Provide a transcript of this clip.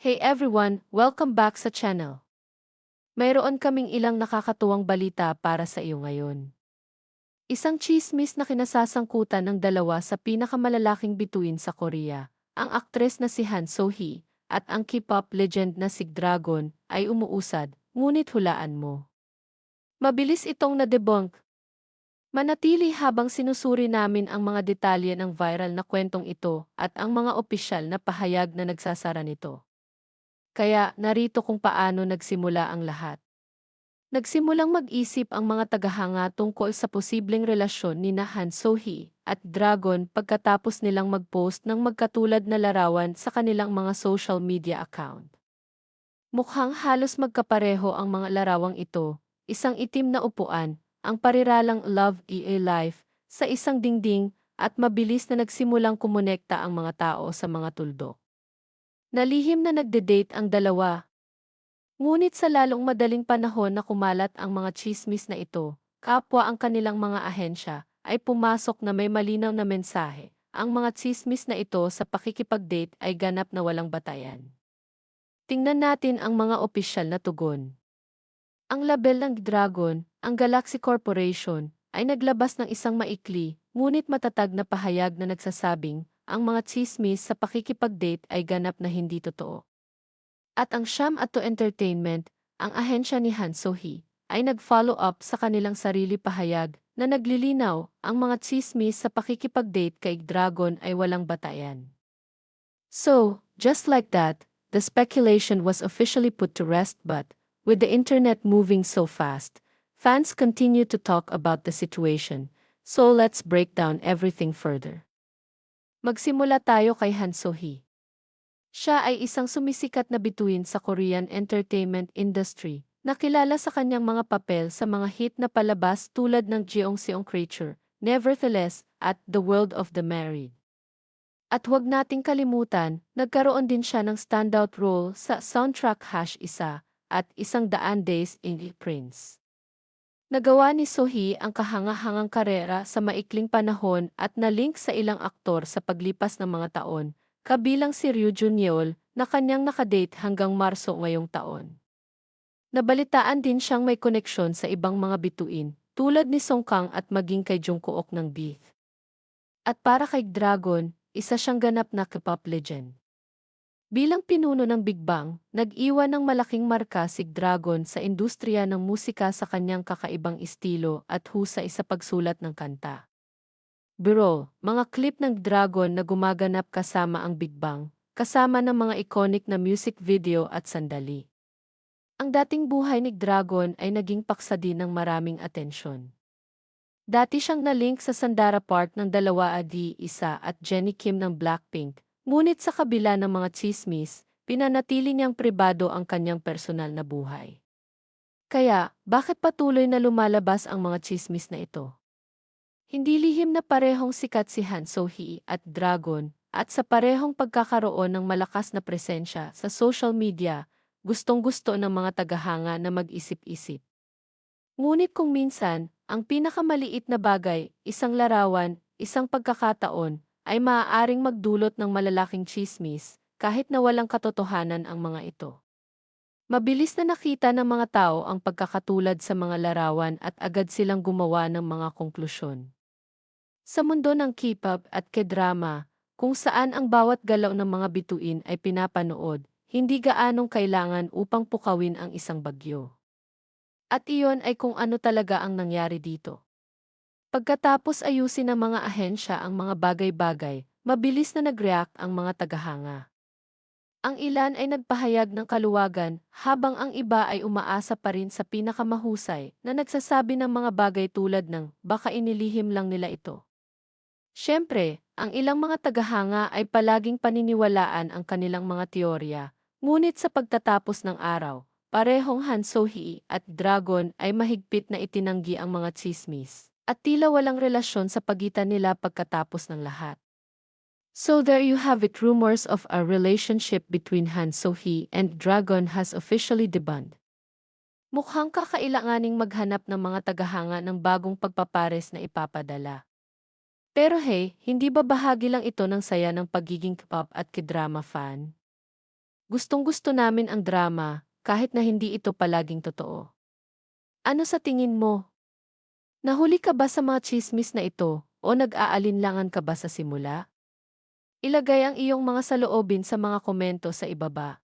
Hey everyone, welcome back sa channel. Mayroon kaming ilang nakakatuwang balita para sa iyo ngayon. Isang chismis na kinasasangkutan ng dalawa sa pinakamalalaking bituin sa Korea, ang aktres na si Han So-hee at ang K-pop legend na si Dragon ay umuusad, ngunit hulaan mo. Mabilis itong na-debunk. Manatili habang sinusuri namin ang mga detalye ng viral na kwentong ito at ang mga opisyal na pahayag na nagsasara nito. Kaya narito kung paano nagsimula ang lahat. Nagsimulang mag-isip ang mga tagahanga tungkol sa posibleng relasyon ni Han So-hee at Dragon pagkatapos nilang mag-post ng magkatulad na larawan sa kanilang mga social media account. Mukhang halos magkapareho ang mga larawang ito, isang itim na upuan, ang pariralang Love EA Life, sa isang dingding at mabilis na nagsimulang kumonekta ang mga tao sa mga tuldok. Nalihim na nagde-date ang dalawa Ngunit sa lalong madaling panahon na kumalat ang mga chismis na ito, kapwa ang kanilang mga ahensya ay pumasok na may malinaw na mensahe. Ang mga chismis na ito sa pakikipag-date ay ganap na walang batayan. Tingnan natin ang mga opisyal na tugon. Ang label ng Dragon, ang Galaxy Corporation, ay naglabas ng isang maikli, ngunit matatag na pahayag na nagsasabing ang mga chismis sa pakikipag-date ay ganap na hindi totoo. At ang Sham Ato Entertainment, ang ahensya ni Han Sohee, ay nag-follow up sa kanilang sarili pahayag na naglilinaw ang mga chismis sa pakikipag-date kay Dragon ay walang batayan. So, just like that, the speculation was officially put to rest but, with the internet moving so fast, fans continue to talk about the situation, so let's break down everything further. Magsimula tayo kay Han Sohee. Siya ay isang sumisikat na bituin sa Korean entertainment industry, nakilala sa kanyang mga papel sa mga hit na palabas tulad ng Jeong Seong Creature, Nevertheless, at The World of the Married. At huwag nating kalimutan, nagkaroon din siya ng standout role sa soundtrack Hash Isa at Isang Daan Days in the Prince. Nagawa ni Sohee ang kahangahangang karera sa maikling panahon at na-link sa ilang aktor sa paglipas ng mga taon, kabilang si Ryu Junyeol na kanyang nakadate hanggang Marso ngayong taon. Nabalitaan din siyang may koneksyon sa ibang mga bituin, tulad ni Song Kang at maging kay Jungkook ng Beef. At para kay Dragon, isa siyang ganap na K-pop legend. Bilang pinuno ng Big Bang, nag-iwan ng malaking marka si Dragon sa industriya ng musika sa kanyang kakaibang estilo at husay sa pagsulat ng kanta. Biro, mga clip ng Dragon na gumaganap kasama ang Big Bang, kasama ng mga iconic na music video at sandali. Ang dating buhay ni Dragon ay naging paksa din ng maraming atensyon. Dati siyang nalink sa Sandara part ng dalawa Adi Isa at Jenny Kim ng Blackpink, ngunit sa kabila ng mga chismis, pinanatili niyang pribado ang kanyang personal na buhay. Kaya, bakit patuloy na lumalabas ang mga chismis na ito? Hindi lihim na parehong sikat si Han So-hee at Dragon, at sa parehong pagkakaroon ng malakas na presensya sa social media, gustong-gusto ng mga tagahanga na mag-isip-isip. Ngunit kung minsan, ang pinakamaliit na bagay, isang larawan, isang pagkakataon, ay maaaring magdulot ng malalaking chismis, kahit na walang katotohanan ang mga ito. Mabilis na nakita ng mga tao ang pagkakatulad sa mga larawan at agad silang gumawa ng mga konklusyon. Sa mundo ng K-pop at K-drama, kung saan ang bawat galaw ng mga bituin ay pinapanood, hindi gaanong kailangan upang pukawin ang isang bagyo. At iyon ay kung ano talaga ang nangyari dito. Pagkatapos ayusin ng mga ahensya ang mga bagay-bagay, mabilis na nag-react ang mga tagahanga. Ang ilan ay nagpahayag ng kaluwagan, habang ang iba ay umaasa pa rin sa pinakamahusay na nagsasabi ng mga bagay tulad ng baka inilihim lang nila ito. Siyempre, ang ilang mga tagahanga ay palaging paniniwalaan ang kanilang mga teorya, ngunit sa pagtatapos ng araw, parehong Han So-hee at Dragon ay mahigpit na itinanggi ang mga chismis, at tila walang relasyon sa pagitan nila pagkatapos ng lahat. So there you have it rumors of a relationship between Han So-hee and Dragon has officially debunked. Mukhang kakailanganing maghanap ng mga tagahanga ng bagong pagpapares na ipapadala. Pero hey, hindi ba bahagi lang ito ng saya ng pagiging K-pop at K-drama fan? Gustong gusto namin ang drama, kahit na hindi ito palaging totoo. Ano sa tingin mo? Nahuli ka ba sa mga chismis na ito, o nag-aalinlangan ka ba sa simula? Ilagay ang iyong mga saloobin sa mga komento sa ibaba.